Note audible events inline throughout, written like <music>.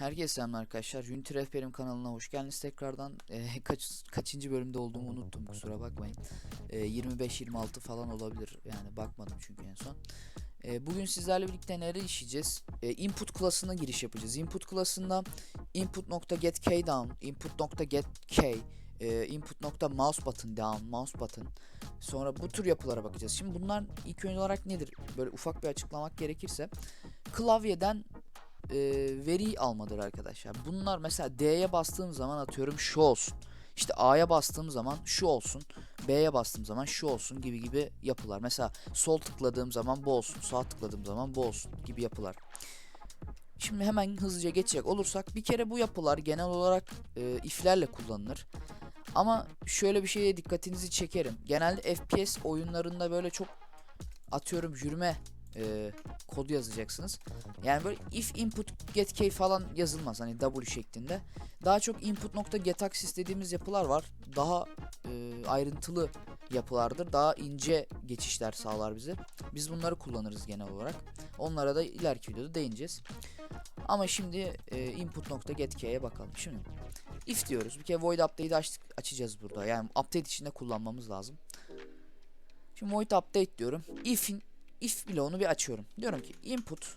Herkese selamlar arkadaşlar. Unity Rehberim kanalına hoş geldiniz tekrardan. Ee, <laughs> kaç kaçıncı bölümde olduğumu unuttum kusura bakmayın. Ee, 25-26 falan olabilir. Yani bakmadım çünkü en son. Ee, bugün sizlerle birlikte neler işleyeceğiz? Ee, input klasına giriş yapacağız. Input klasında input.getKey down, input.getKey, e, input.mouse button down, mouse button. Sonra bu tür yapılara bakacağız. Şimdi bunlar ilk önce olarak nedir? Böyle ufak bir açıklamak gerekirse klavyeden e, veri almadır arkadaşlar. Bunlar mesela D'ye bastığım zaman atıyorum şu olsun. İşte A'ya bastığım zaman şu olsun. B'ye bastığım zaman şu olsun gibi gibi yapılar. Mesela sol tıkladığım zaman bu olsun. Sağ tıkladığım zaman bu olsun gibi yapılar. Şimdi hemen hızlıca geçecek olursak bir kere bu yapılar genel olarak e, if'lerle kullanılır. Ama şöyle bir şeye dikkatinizi çekerim. Genelde FPS oyunlarında böyle çok atıyorum yürüme e, kodu yazacaksınız. Yani böyle if input get key falan yazılmaz hani W şeklinde. Daha çok input.getAxis dediğimiz yapılar var. Daha e, ayrıntılı yapılardır. Daha ince geçişler sağlar bize. Biz bunları kullanırız genel olarak. Onlara da ileriki videoda değineceğiz. Ama şimdi e, input.getkey'e bakalım. Şimdi if diyoruz. Bir kere void update'i açtık, açacağız burada. Yani update içinde kullanmamız lazım. Şimdi void update diyorum. If'in if bloğunu bir açıyorum. Diyorum ki input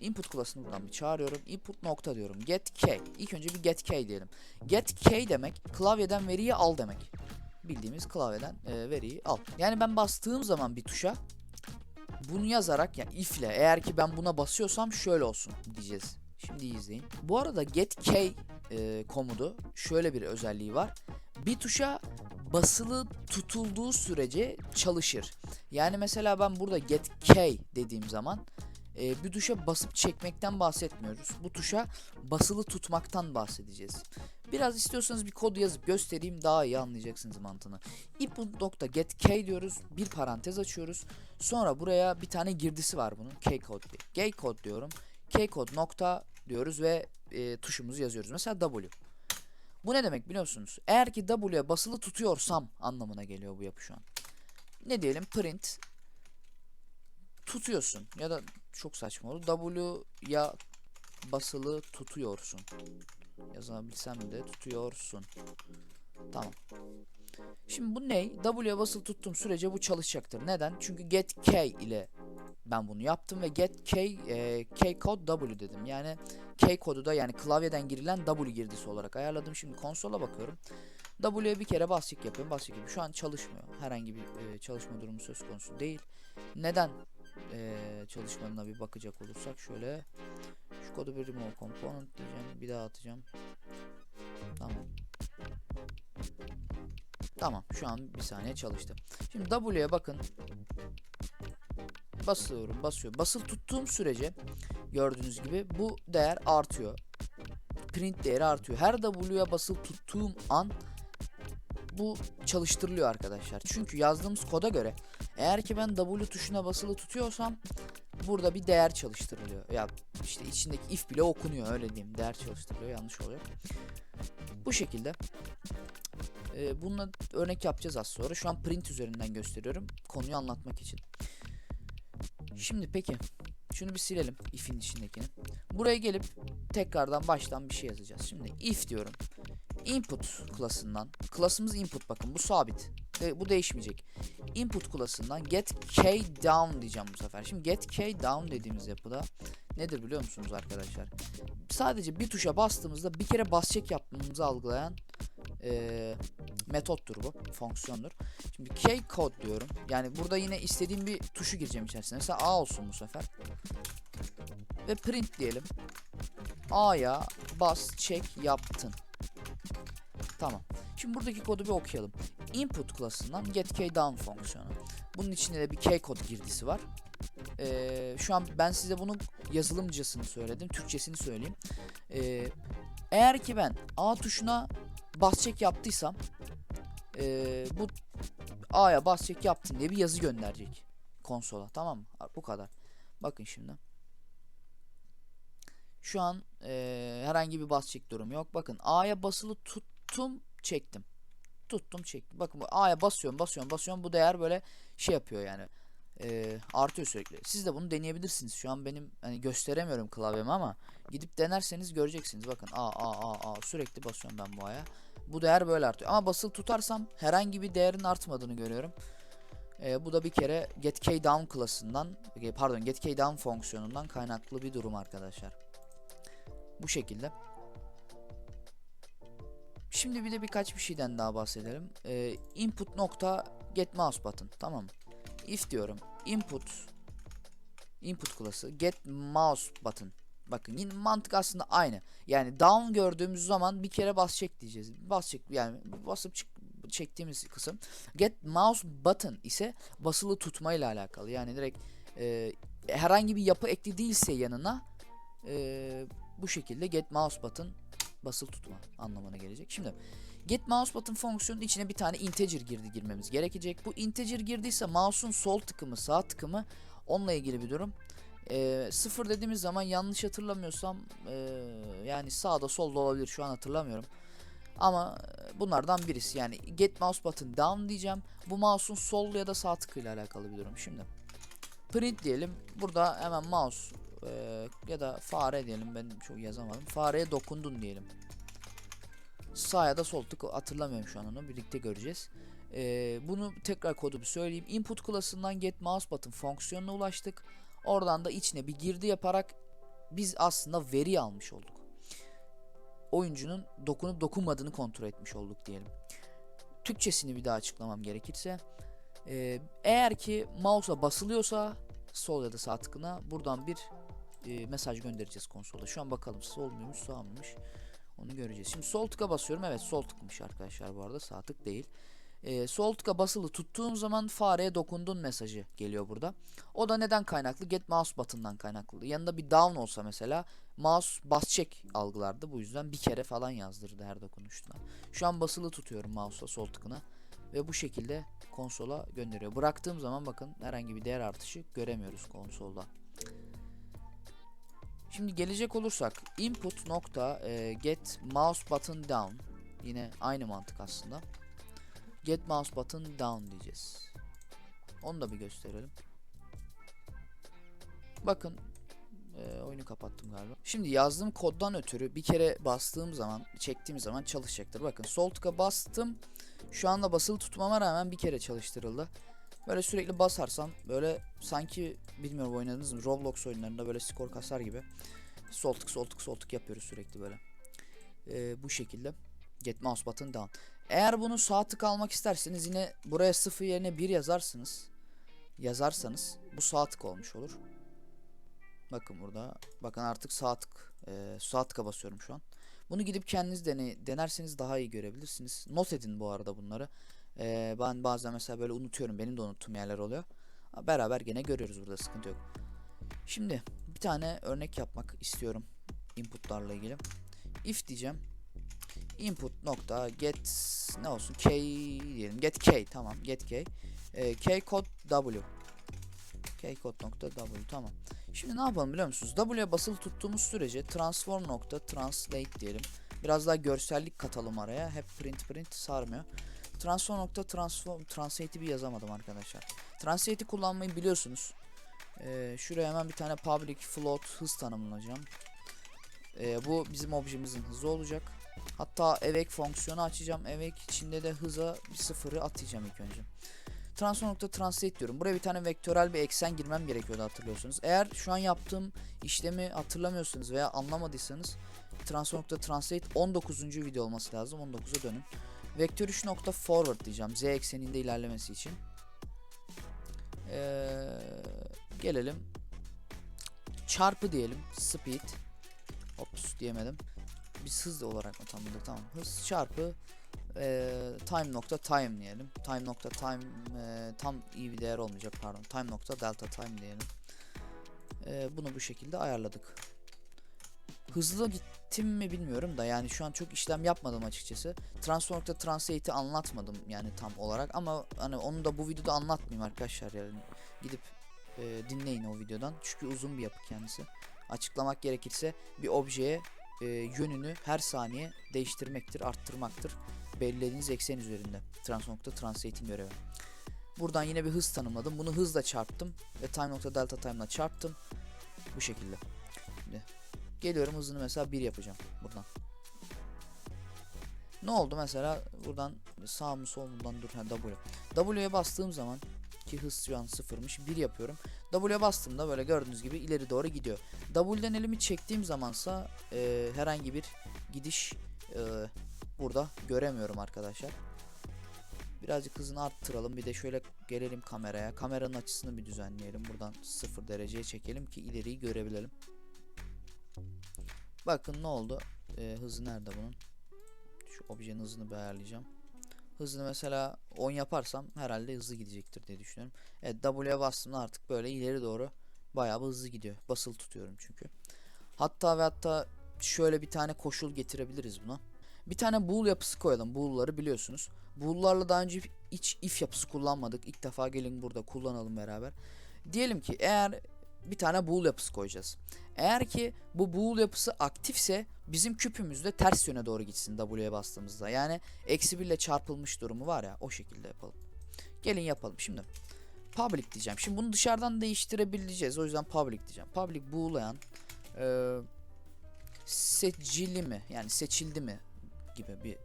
input klasını buradan bir çağırıyorum. Input nokta diyorum. Get key. İlk önce bir get key diyelim. Get key demek klavyeden veriyi al demek. Bildiğimiz klavyeden e, veriyi al. Yani ben bastığım zaman bir tuşa bunu yazarak yani if ile eğer ki ben buna basıyorsam şöyle olsun diyeceğiz. Şimdi izleyin. Bu arada get key e, komutu şöyle bir özelliği var. Bir tuşa basılı tutulduğu sürece çalışır. Yani mesela ben burada get key dediğim zaman e, bir tuşa basıp çekmekten bahsetmiyoruz. Bu tuşa basılı tutmaktan bahsedeceğiz. Biraz istiyorsanız bir kod yazıp göstereyim daha iyi anlayacaksınız mantığını. input.getKey diyoruz. Bir parantez açıyoruz. Sonra buraya bir tane girdisi var bunun. Kcode diye. Kcode diyorum. Kcode nokta diyoruz ve e, tuşumuzu yazıyoruz. Mesela W. Bu ne demek biliyorsunuz? Eğer ki W'ye basılı tutuyorsam anlamına geliyor bu yapı şu an. Ne diyelim? Print tutuyorsun ya da çok saçma oldu. W'ya basılı tutuyorsun. Yazabilsem de tutuyorsun. Tamam. Şimdi bu ne? W'ye basılı tuttuğum sürece bu çalışacaktır. Neden? Çünkü get k ile ben bunu yaptım ve get k e, k code w dedim. Yani k kodu da yani klavyeden girilen w girdisi olarak ayarladım. Şimdi konsola bakıyorum. W'ye bir kere basık yapıyorum. Basık yapıyorum. Şu an çalışmıyor. Herhangi bir e, çalışma durumu söz konusu değil. Neden e, çalışmadığına bir bakacak olursak şöyle şu kodu bir remove component diyeceğim. Bir daha atacağım. Tamam. Tamam. Şu an bir saniye çalıştı. Şimdi W'ye bakın. Basıyorum, basıyor. Basılı tuttuğum sürece gördüğünüz gibi bu değer artıyor. Print değeri artıyor. Her W'ye basılı tuttuğum an bu çalıştırılıyor arkadaşlar. Çünkü yazdığımız koda göre eğer ki ben W tuşuna basılı tutuyorsam burada bir değer çalıştırılıyor. Ya işte içindeki if bile okunuyor öyle diyeyim. Değer çalıştırılıyor yanlış oluyor. Bu şekilde. Ee, bununla örnek yapacağız az sonra. Şu an print üzerinden gösteriyorum. Konuyu anlatmak için. Şimdi peki. Şunu bir silelim if'in içindekini. Buraya gelip tekrardan baştan bir şey yazacağız. Şimdi if diyorum. Input klasından. Klasımız input bakın bu sabit. Ve bu değişmeyecek. Input klasından get k down diyeceğim bu sefer. Şimdi get k down dediğimiz yapıda nedir biliyor musunuz arkadaşlar? Sadece bir tuşa bastığımızda bir kere bas çek yapmamızı algılayan e, metottur bu. Fonksiyondur. Şimdi k code diyorum. Yani burada yine istediğim bir tuşu gireceğim içerisine. Mesela A olsun bu sefer. Ve print diyelim. A'ya bas çek yaptın. Tamam. Şimdi buradaki kodu bir okuyalım. Input klasından get k down fonksiyonu. Bunun içinde de bir k kod girdisi var. Ee, şu an ben size bunun yazılımcasını söyledim. Türkçesini söyleyeyim. Ee, eğer ki ben A tuşuna bas çek yaptıysam ee, bu A'ya bas çek yaptın diye bir yazı gönderecek konsola. Tamam mı? Bu kadar. Bakın şimdi. Şu an ee, herhangi bir bas çek durumu yok. Bakın A'ya basılı tuttum çektim. Tuttum çektim. Bakın A'ya basıyorum basıyorum basıyorum. Bu değer böyle şey yapıyor yani. e, artıyor sürekli. Siz de bunu deneyebilirsiniz. Şu an benim hani gösteremiyorum klavyemi ama gidip denerseniz göreceksiniz. Bakın a a a a sürekli basıyorum ben bu aya. Bu değer böyle artıyor. Ama basılı tutarsam herhangi bir değerin artmadığını görüyorum. E, bu da bir kere getKeyDown klasından e, pardon getKeyDown fonksiyonundan kaynaklı bir durum arkadaşlar. Bu şekilde. Şimdi bir de birkaç bir şeyden daha bahsedelim. E, input nokta get mouse button tamam mı? If diyorum. Input input klası get mouse button. Bakın yine mantık aslında aynı. Yani down gördüğümüz zaman bir kere bas çek diyeceğiz. Bas çek yani basıp çık çektiğimiz kısım. Get mouse button ise basılı tutma ile alakalı. Yani direkt e, herhangi bir yapı ekli değilse yanına e, bu şekilde get mouse button basılı tutma anlamına gelecek. Şimdi get mouse button fonksiyonun içine bir tane integer girdi girmemiz gerekecek. Bu integer girdiyse mouse'un sol tıkımı sağ tıkımı onunla ilgili bir durum. E, sıfır dediğimiz zaman yanlış hatırlamıyorsam e, yani sağda solda olabilir şu an hatırlamıyorum. Ama e, bunlardan birisi yani get mouse button down diyeceğim. Bu mouse'un sol ya da sağ tıkıyla alakalı bir durum. Şimdi print diyelim. Burada hemen mouse e, ya da fare diyelim ben çok yazamadım. Fareye dokundun diyelim. Sağ ya da sol tık hatırlamıyorum şu an onu birlikte göreceğiz. E, bunu tekrar kodu bir söyleyeyim. Input klasından get mouse button fonksiyonuna ulaştık. Oradan da içine bir girdi yaparak biz aslında veri almış olduk oyuncunun dokunup dokunmadığını kontrol etmiş olduk diyelim. Türkçesini bir daha açıklamam gerekirse e, eğer ki mouse'a basılıyorsa sol ya da sağ tıkına buradan bir e, mesaj göndereceğiz konsola. Şu an bakalım sol muymuş sağ mıymış onu göreceğiz. Şimdi sol tıka basıyorum. Evet sol tıkmış arkadaşlar bu arada sağ tık değil. E, sol basılı tuttuğum zaman fareye dokundun mesajı geliyor burada. O da neden kaynaklı? Get mouse button'dan kaynaklı. Yanında bir down olsa mesela mouse bas çek algılardı. Bu yüzden bir kere falan yazdırdı her dokunuşta. Şu an basılı tutuyorum mouse'la sol tıkına ve bu şekilde konsola gönderiyor. Bıraktığım zaman bakın herhangi bir değer artışı göremiyoruz konsolda. Şimdi gelecek olursak input nokta e, get mouse button down yine aynı mantık aslında. Get mouse button down diyeceğiz. Onu da bir gösterelim. Bakın e, oyunu kapattım galiba. Şimdi yazdığım koddan ötürü bir kere bastığım zaman, çektiğim zaman çalışacaktır. Bakın sol tıka bastım. Şu anda basılı tutmama rağmen bir kere çalıştırıldı. Böyle sürekli basarsam böyle sanki bilmiyorum oynadınız mı Roblox oyunlarında böyle skor kasar gibi. Sol tık sol tık sol tık yapıyoruz sürekli böyle. E, bu şekilde. Get mouse button down. Eğer bunu sağ tık almak isterseniz yine buraya 0 yerine 1 yazarsınız. Yazarsanız bu sağ tık olmuş olur. Bakın burada. Bakın artık sağ tık. E, sağ tıka basıyorum şu an. Bunu gidip kendiniz dene, denerseniz daha iyi görebilirsiniz. Not edin bu arada bunları. E, ben bazen mesela böyle unutuyorum. Benim de unuttuğum yerler oluyor. Beraber gene görüyoruz burada sıkıntı yok. Şimdi bir tane örnek yapmak istiyorum. Inputlarla ilgili. If diyeceğim. Input nokta get ne olsun k diyelim. Get k tamam. Get k. E, k kod w. K kod nokta w tamam. Şimdi ne yapalım biliyor musunuz? W'ye basılı tuttuğumuz sürece transform nokta translate diyelim. Biraz daha görsellik katalım araya. Hep print print sarmıyor. Transform nokta transform translate'i bir yazamadım arkadaşlar. Translate'i kullanmayı biliyorsunuz. Ee, şuraya hemen bir tane public float hız tanımlayacağım. Ee, bu bizim objemizin hızı olacak. Hatta evek fonksiyonu açacağım. Evek içinde de hıza bir sıfırı atacağım ilk önce. Transform.translate diyorum. Buraya bir tane vektörel bir eksen girmem gerekiyordu hatırlıyorsunuz. Eğer şu an yaptığım işlemi hatırlamıyorsanız veya anlamadıysanız Transform.translate 19. video olması lazım. 19'a dönün. Vektör 3.forward diyeceğim. Z ekseninde ilerlemesi için. Ee, gelelim. Çarpı diyelim. Speed. Ops diyemedim. Biz hız olarak mı tanımladık? Tamam. Hız çarpı e, time nokta time diyelim. Time nokta time e, tam iyi bir değer olmayacak pardon. Time nokta delta time diyelim. E, bunu bu şekilde ayarladık. Hızlı gittim mi bilmiyorum da yani şu an çok işlem yapmadım açıkçası. Transfer nokta translate'i anlatmadım yani tam olarak ama hani onu da bu videoda anlatmayayım arkadaşlar yani. Gidip e, dinleyin o videodan. Çünkü uzun bir yapı kendisi. Açıklamak gerekirse bir objeye e, yönünü her saniye değiştirmektir, arttırmaktır belirlediğiniz eksen üzerinde. Trans nokta translate'in görevi. Buradan yine bir hız tanımladım. Bunu hızla çarptım ve time.delta time'la çarptım. Bu şekilde. Şimdi geliyorum hızını mesela 1 yapacağım buradan. Ne oldu mesela buradan sağ mı sol mudan dur ha W. W'ye bastığım zaman ki hız şu an sıfırmış 1 yapıyorum. W'ye bastığımda böyle gördüğünüz gibi ileri doğru gidiyor. W'den elimi çektiğim zamansa e, herhangi bir gidiş e, burada göremiyorum arkadaşlar. Birazcık hızını arttıralım. Bir de şöyle gelelim kameraya. Kameranın açısını bir düzenleyelim. Buradan 0 dereceye çekelim ki ileriyi görebilelim. Bakın ne oldu? E, hızı nerede bunun? Şu objenin hızını bir ayarlayacağım. Hızını mesela 10 yaparsam herhalde hızlı gidecektir diye düşünüyorum. Evet W'ye bastığımda artık böyle ileri doğru bayağı hızlı gidiyor. Basılı tutuyorum çünkü. Hatta ve hatta şöyle bir tane koşul getirebiliriz buna. Bir tane bool yapısı koyalım. Bool'ları biliyorsunuz. Bool'larla daha önce hiç if yapısı kullanmadık. İlk defa gelin burada kullanalım beraber. Diyelim ki eğer bir tane bool yapısı koyacağız. Eğer ki bu bool yapısı aktifse bizim küpümüz de ters yöne doğru gitsin W'ye bastığımızda. Yani eksi 1 ile çarpılmış durumu var ya o şekilde yapalım. Gelin yapalım şimdi. Public diyeceğim. Şimdi bunu dışarıdan değiştirebileceğiz. O yüzden public diyeceğim. Public boolean e, seçili mi yani seçildi mi gibi bir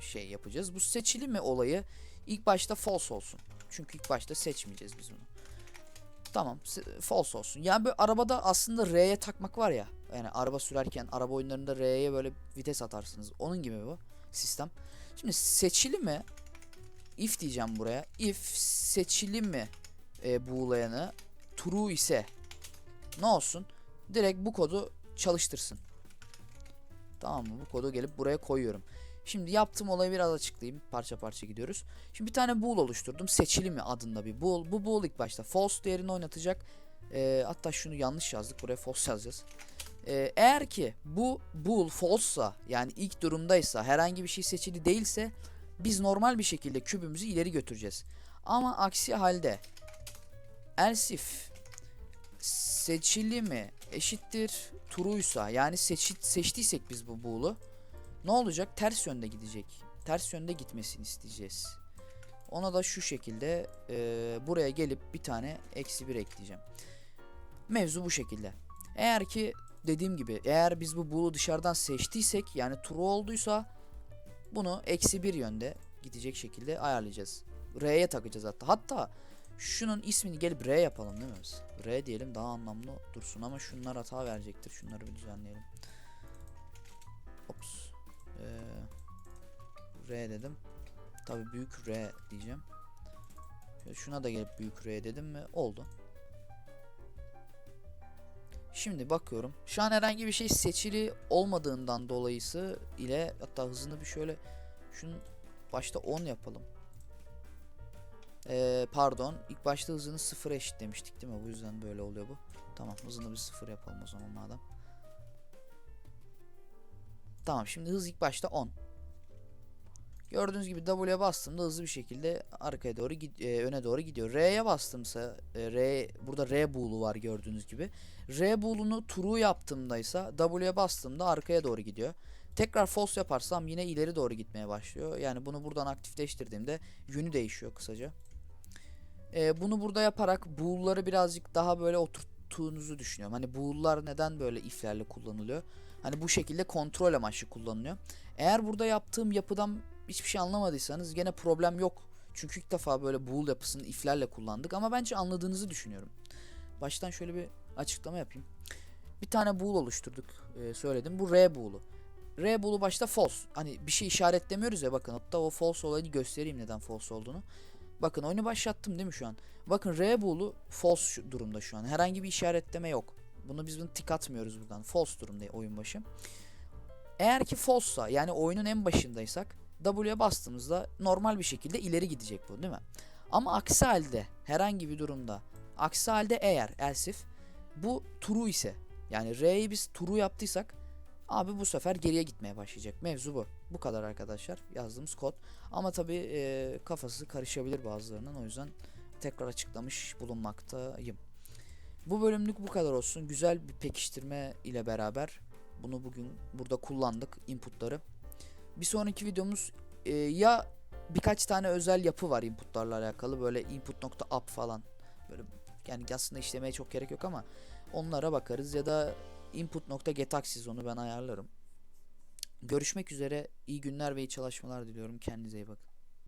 şey yapacağız. Bu seçili mi olayı ilk başta false olsun. Çünkü ilk başta seçmeyeceğiz biz bunu. Tamam se- false olsun. Yani böyle arabada aslında R'ye takmak var ya. Yani araba sürerken araba oyunlarında R'ye böyle vites atarsınız. Onun gibi bu sistem. Şimdi seçili mi if diyeceğim buraya. If seçili mi e, buğlayanı true ise ne olsun? Direkt bu kodu çalıştırsın. Tamam mı? Bu kodu gelip buraya koyuyorum. Şimdi yaptığım olayı biraz açıklayayım. Parça parça gidiyoruz. Şimdi bir tane bool oluşturdum. Seçili mi adında bir bool. Bu bool ilk başta false değerini oynatacak. Ee, hatta şunu yanlış yazdık. Buraya false yazacağız. Ee, eğer ki bu bool false'sa yani ilk durumdaysa herhangi bir şey seçili değilse biz normal bir şekilde kübümüzü ileri götüreceğiz. Ama aksi halde else if seçili mi eşittir true'ysa yani seçi, seçtiysek biz bu bool'u ne olacak? Ters yönde gidecek. Ters yönde gitmesini isteyeceğiz. Ona da şu şekilde e, buraya gelip bir tane eksi bir ekleyeceğim. Mevzu bu şekilde. Eğer ki dediğim gibi eğer biz bu bool'u dışarıdan seçtiysek yani true olduysa bunu eksi bir yönde gidecek şekilde ayarlayacağız. R'ye takacağız hatta. Hatta şunun ismini gelip R yapalım değil mi biz? R diyelim daha anlamlı dursun ama şunlar hata verecektir. Şunları bir düzenleyelim. Ops. Ee, R dedim. Tabi büyük R diyeceğim. Şuna da gelip büyük R dedim mi oldu. Şimdi bakıyorum. Şu an herhangi bir şey seçili olmadığından dolayısı ile hatta hızını bir şöyle şunun başta 10 yapalım. Ee, pardon. ilk başta hızını 0 eşitlemiştik değil mi? Bu yüzden böyle oluyor bu. Tamam hızını bir 0 yapalım o zaman madem. Tamam şimdi hız ilk başta 10. Gördüğünüz gibi W'ye bastığımda hızlı bir şekilde arkaya doğru e, öne doğru gidiyor. R'ye bastımsa e, R burada R bool'u var gördüğünüz gibi. R bool'unu true yaptığımda ise W'ye bastığımda arkaya doğru gidiyor. Tekrar false yaparsam yine ileri doğru gitmeye başlıyor. Yani bunu buradan aktifleştirdiğimde yönü değişiyor kısaca. E, bunu burada yaparak bool'ları birazcık daha böyle oturttuğunuzu düşünüyorum. Hani bool'lar neden böyle if'lerle kullanılıyor? Hani bu şekilde kontrol amaçlı kullanılıyor. Eğer burada yaptığım yapıdan hiçbir şey anlamadıysanız gene problem yok. Çünkü ilk defa böyle bool yapısını if'lerle kullandık ama bence anladığınızı düşünüyorum. Baştan şöyle bir açıklama yapayım. Bir tane bool oluşturduk. e, söyledim. Bu R bool'u. R bool'u başta false. Hani bir şey işaretlemiyoruz ya bakın. Hatta o false olayını göstereyim neden false olduğunu. Bakın oyunu başlattım değil mi şu an? Bakın R bool'u false durumda şu an. Herhangi bir işaretleme yok. Bunu biz bunu tik atmıyoruz buradan. False durumda oyun başı. Eğer ki false'sa yani oyunun en başındaysak W'ye bastığımızda normal bir şekilde ileri gidecek bu değil mi? Ama aksi halde herhangi bir durumda aksi halde eğer else if bu true ise yani R'yi biz true yaptıysak abi bu sefer geriye gitmeye başlayacak. Mevzu bu. Bu kadar arkadaşlar yazdığımız kod. Ama tabi e, kafası karışabilir bazılarının o yüzden tekrar açıklamış bulunmaktayım. Bu bölümlük bu kadar olsun. Güzel bir pekiştirme ile beraber bunu bugün burada kullandık inputları. Bir sonraki videomuz e, ya birkaç tane özel yapı var inputlarla alakalı böyle input.app falan böyle yani aslında işlemeye çok gerek yok ama onlara bakarız ya da input nokta input.getaxis onu ben ayarlarım. Görüşmek üzere. İyi günler ve iyi çalışmalar diliyorum. Kendinize iyi bakın.